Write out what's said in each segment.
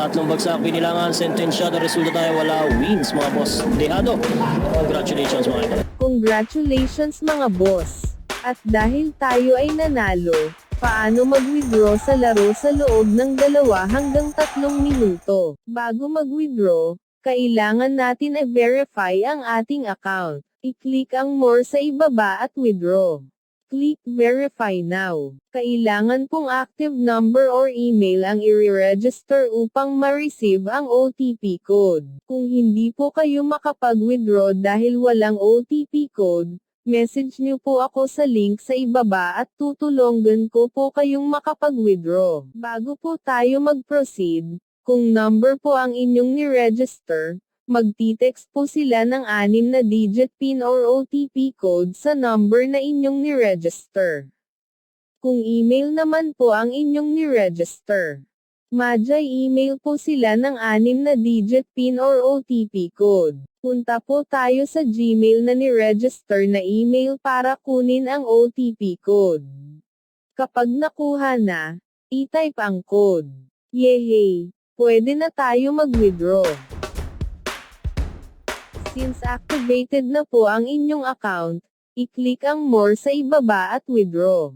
Tatlong bagsak binilangan, sentensyado, resulta tayo wala wins mga boss. Dehado. Congratulations mga idol. Congratulations mga boss! At dahil tayo ay nanalo, paano mag-withdraw sa laro sa loob ng dalawa hanggang tatlong minuto? Bago mag-withdraw, kailangan natin i-verify ang ating account. I-click ang more sa ibaba at withdraw. Click Verify Now. Kailangan pong active number or email ang i-register upang ma-receive ang OTP code. Kung hindi po kayo makapag-withdraw dahil walang OTP code, message niyo po ako sa link sa ibaba at tutulungan ko po kayong makapag-withdraw. Bago po tayo mag-proceed, kung number po ang inyong ni-register, magtitext po sila ng anim na digit PIN or OTP code sa number na inyong ni-register. Kung email naman po ang inyong ni-register, Madjay email po sila ng anim na digit PIN or OTP code. Punta po tayo sa Gmail na ni-register na email para kunin ang OTP code. Kapag nakuha na, i-type ang code. Yehey! Pwede na tayo mag-withdraw. Since activated na po ang inyong account, i-click ang more sa ibaba at withdraw.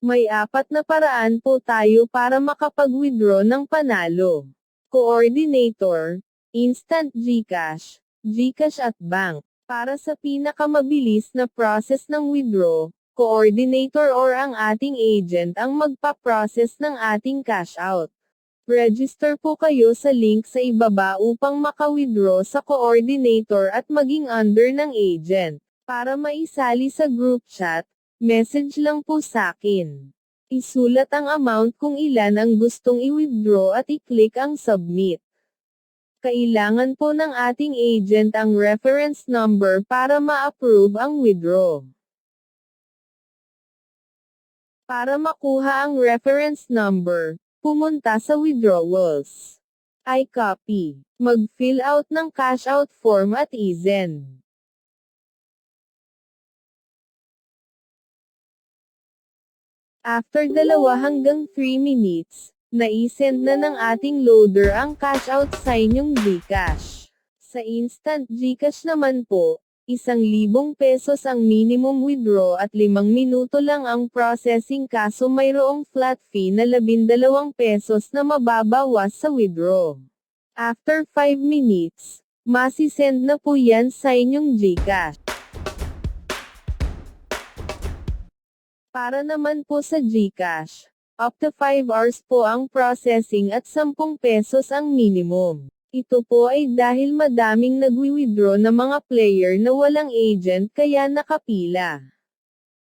May apat na paraan po tayo para makapag-withdraw ng panalo. Coordinator, Instant GCash, GCash at Bank. Para sa pinakamabilis na process ng withdraw, coordinator or ang ating agent ang magpa-process ng ating cash out. Register po kayo sa link sa ibaba upang maka-withdraw sa coordinator at maging under ng agent. Para maisali sa group chat, message lang po sa akin. Isulat ang amount kung ilan ang gustong i-withdraw at i-click ang submit. Kailangan po ng ating agent ang reference number para ma-approve ang withdraw. Para makuha ang reference number, pumunta sa withdrawals. I copy. Mag-fill out ng cash out form at i-send. After dalawa hanggang 3 minutes, na-send na ng ating loader ang cash out sa inyong Gcash. Sa instant Gcash naman po, isang libong pesos ang minimum withdraw at limang minuto lang ang processing kaso mayroong flat fee na labindalawang pesos na mababawas sa withdraw. After 5 minutes, masisend na po yan sa inyong Gcash. Para naman po sa Gcash, up to 5 hours po ang processing at 10 pesos ang minimum. Ito po ay dahil madaming nagwi-withdraw na mga player na walang agent kaya nakapila.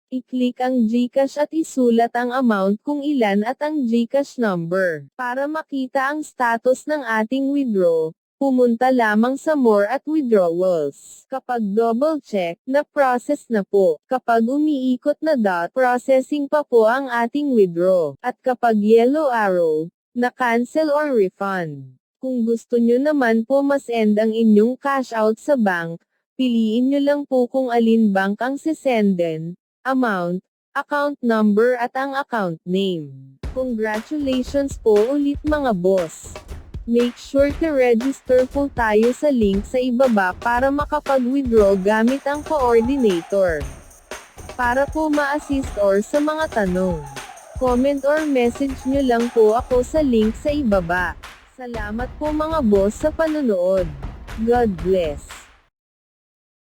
I-click ang Gcash at isulat ang amount kung ilan at ang Gcash number. Para makita ang status ng ating withdraw, pumunta lamang sa More at Withdrawals. Kapag double check, na process na po. Kapag umiikot na dot, processing pa po ang ating withdraw. At kapag yellow arrow, na cancel or refund. Kung gusto nyo naman po mas end ang inyong cash out sa bank, piliin nyo lang po kung alin bank ang sisenden, amount, account number at ang account name. Congratulations po ulit mga boss! Make sure to register po tayo sa link sa ibaba para makapag-withdraw gamit ang coordinator. Para po ma-assist or sa mga tanong, comment or message nyo lang po ako sa link sa ibaba. Salamat po mga boss sa panonood. God bless.